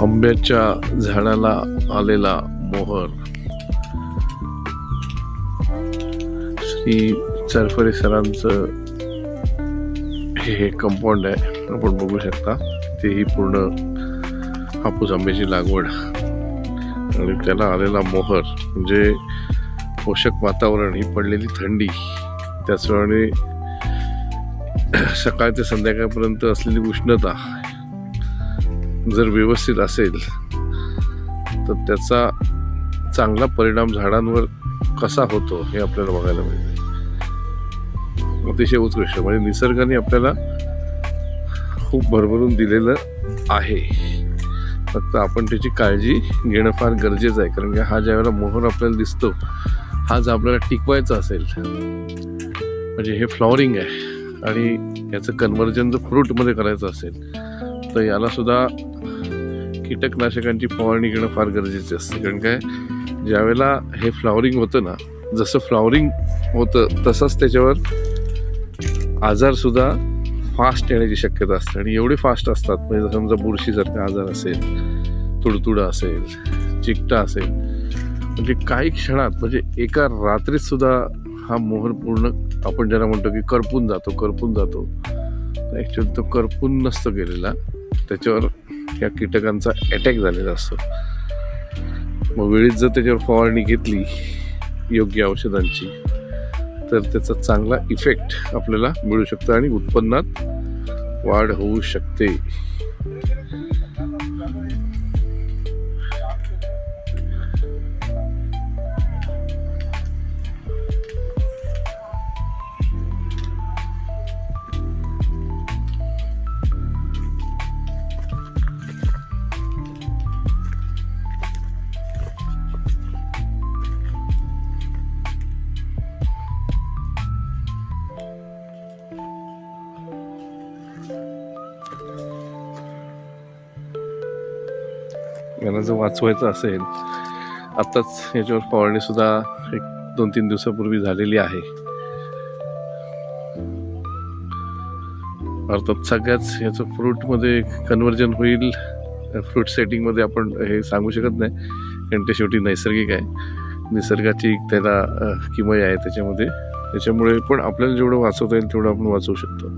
आंब्याच्या झाडाला आलेला मोहर. श्री चरफरे सरांचं हे कंपाऊंड आहे. आपण बघू शकता. तेही पूर्ण हापूस आंब्याची लागवड. आणि त्याला आलेला मोहर म्हणजे पोषक वातावरण ही पडलेली थंडी. त्याचप्रमाणे सकाळ ते संध्याकाळपर्यंत असलेली उष्णता जर व्यवस्थित असेल तर त्याचा चांगला परिणाम झाडांवर कसा होतो हे आपल्याला बघायला मिळते अतिशय उत्कृष्ट म्हणजे निसर्गाने आपल्याला खूप भरभरून दिलेलं आहे. फक्त आपण त्याची काळजी घेणं फार गरजेचं आहे. कारण की हा ज्यावेळेला मोहर आपल्याला दिसतो हा जर आपल्याला टिकवायचा असेल म्हणजे हे फ्लॉवरिंग आहे आणि याचं कन्व्हर्जन जर फ्रूटमध्ये करायचं असेल तर याला सुद्धा कीटकनाशकांची फवारणी घेणं फार गरजेचे असते. कारण काय? ज्यावेळेला हे फ्लॉवरिंग होतं ना जसं फ्लॉवरिंग होतं तसंच त्याच्यावर आजारसुद्धा फास्ट येण्याची शक्यता असते. आणि एवढे फास्ट असतात म्हणजे समजा बुरशीसारखा आजार असेल तुडतुडा असेल चिकटा असेल म्हणजे काही क्षणात म्हणजे एका रात्रीत सुद्धा हा मोहर पूर्ण आपण ज्याला म्हणतो की करपून जातो करपून जातो. ॲक्च्युअली तो करपून नसतो गेलेला. त्याच्यावर या कीटकांचा अटॅक झालेला असतो. मग वेळीच जर त्याच्यावर फवारणी घेतली योग्य औषधांची तर त्याचा चांगला इफेक्ट आपल्याला मिळू शकतो आणि उत्पन्नात वाढ होऊ शकते. यांना जर वाचवायचं असेल आत्ताच याच्यावर फवारणी सुद्धा एक दोन तीन दिवसापूर्वी झालेली आहे. अर्थात सगळ्याच याचं फ्रूटमध्ये कन्वर्जन होईल फ्रूट सेटिंगमध्ये आपण हे सांगू शकत नाही कारण ते शेवटी नैसर्गिक आहे. निसर्गाची एक त्याला किमय आहे त्याच्यामध्ये. त्याच्यामुळे पण आपल्याला जेवढं वाचवता येईल तेवढं आपण वाचवू शकतो.